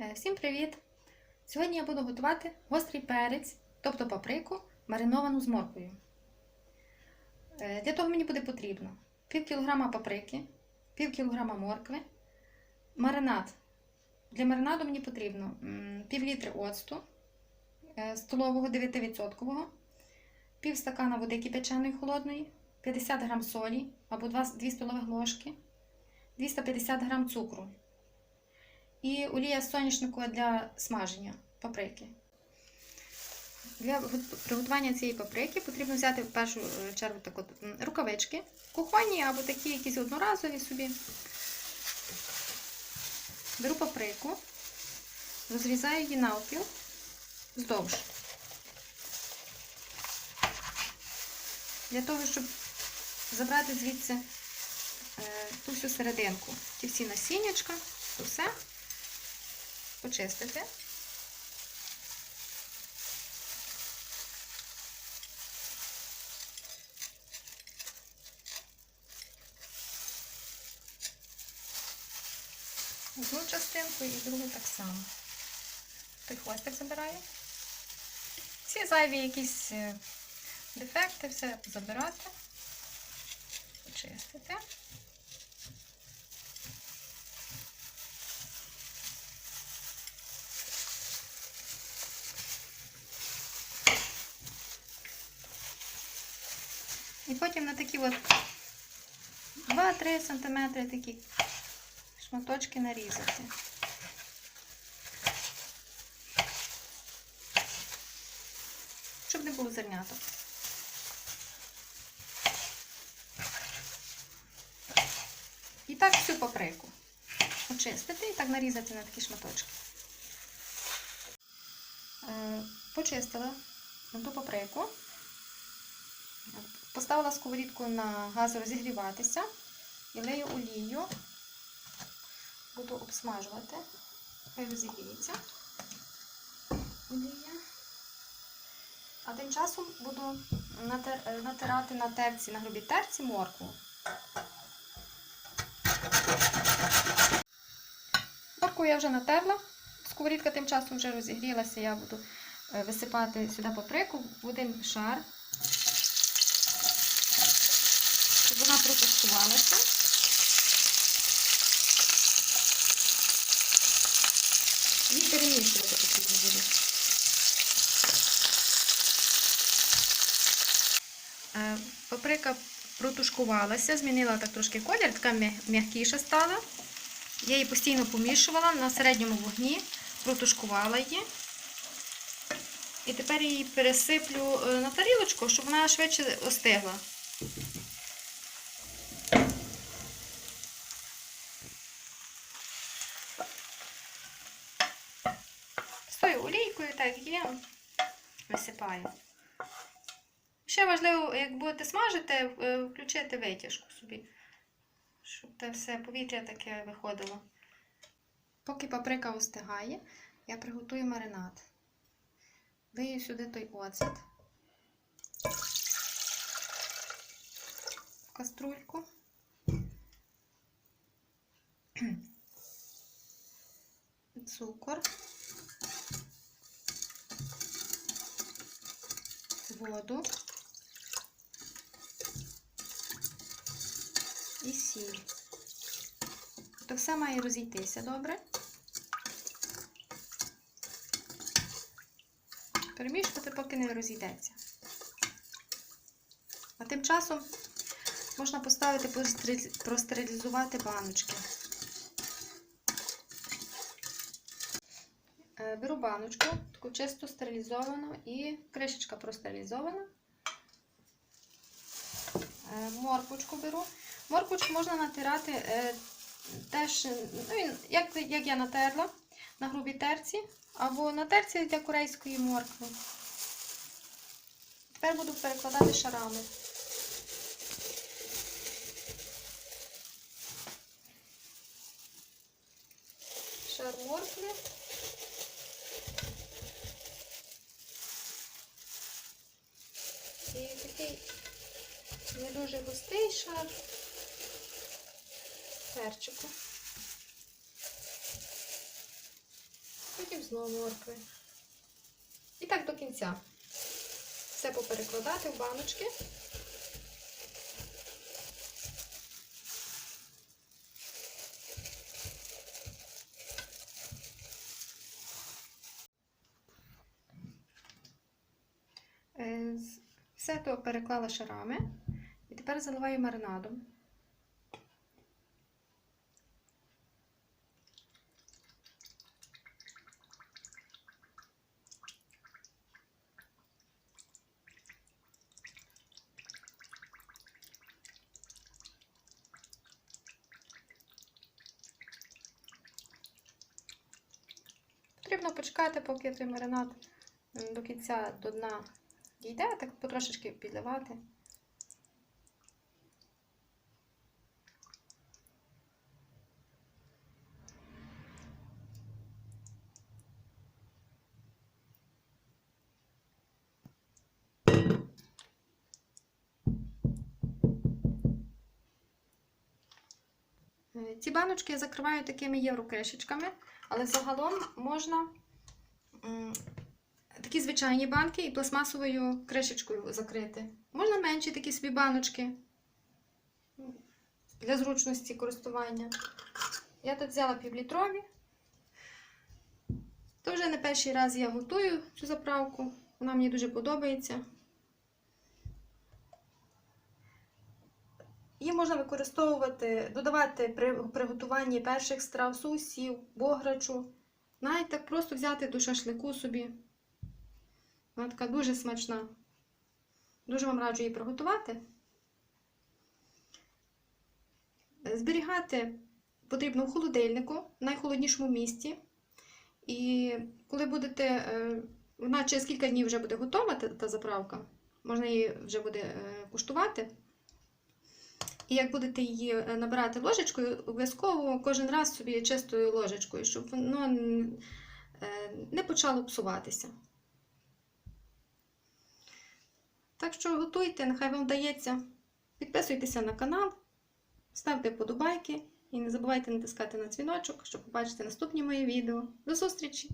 Е, Всім привіт! Сьогодні я буду готувати гострий перець, тобто паприку, мариновану з морквою. Е, Для того мені буде потрібно пів кілограма паприки, пів кілограма моркви, маринад. Для маринаду мені потрібно пів літри оцту е, столового 9%, пів стакана води кипяченої холодної, 50 г солі або 2 2 столових ложки, 250 г цукру і олія соняшникова для смаження паприки. Для приготування цієї паприки потрібно взяти в першу е, чергу так от, рукавички, кухонні або такі якісь одноразові собі. Беру паприку, розрізаю її навпіл вздовж. Для того, щоб забрати звідси е, ту всю серединку, ті всі насіннячка, то все почистити. Одну частинку і другу так само. Той хвостик забираю. Всі зайві якісь е, дефекти, все забирати, почистити. Потім на такі от 2-3 см такі шматочки нарізати. Щоб не було зерняток. І так всю паприку очистити і так нарізати на такі шматочки. Е, Почистила ту паприку. Поставила сковорідку на газ розігріватися і лею олію. Буду обсмажувати. Хай розігріється олія. А тим часом буду натирати на терці, на грубій терці моркву. Моркву я вже натерла. Сковорідка тим часом вже розігрілася, я буду е, висипати сюди паприку в один шар. щоб вона. І перемішувати потрібно буде. Е, Паприка протушкувалася, змінила так трошки колір, така м'якіша стала. Я її постійно помішувала на середньому вогні, протушкувала її. І тепер її пересиплю е, на тарілочку, щоб вона швидше остигла. Тою олійкою, так є, висипаю. Ще важливо, як будете смажити, е, включити витяжку собі, щоб те все повітря таке виходило. Поки паприка остигає, я приготую маринад. Лию сюди той оцет в каструльку. Цукор. Воду і сіль. То все має розійтися добре. Перемішувати, поки не розійдеться. А тим часом можна поставити простерилізувати баночки. Беру баночку, таку чисто стерилізовану і кришечка простерилізована. Е, Морквочку беру. Морквочку можна натирати е, теж, ну, як, як я натерла, на грубій терці, або на терці для корейської моркви. Тепер буду перекладати шарами. Шар моркви. І такий не дуже густий шар перчику. потім знову моркви. І так до кінця. Все поперекладати в баночки. Е, з- Все то переклала шарами. І тепер заливаю маринадом. Потрібно почекати, поки той маринад до кінця до дна дійде, так потрошечки підливати. Е, Ці баночки я закриваю такими єврокришечками, але загалом можна такі звичайні банки і пластмасовою кришечкою закрити. Можна менші такі собі баночки для зручності користування. Я тут взяла півлітрові. То вже не перший раз я готую цю заправку. Вона мені дуже подобається. Її можна використовувати, додавати при приготуванні перших страв, сусів, бограчу. Навіть так просто взяти до шашлику собі. Вона така дуже смачна. Дуже вам раджу її приготувати. Зберігати потрібно в холодильнику, в найхолоднішому місці. І коли будете, е, вона через кілька днів вже буде готова, та, заправка, можна її вже буде е, куштувати. І як будете її е, набирати ложечкою, обов'язково кожен раз собі чистою ложечкою, щоб воно не почало псуватися. Так що готуйте, нехай вам вдається. Підписуйтеся на канал, ставте подобайки і не забувайте натискати на дзвіночок, щоб побачити наступні мої відео. До зустрічі!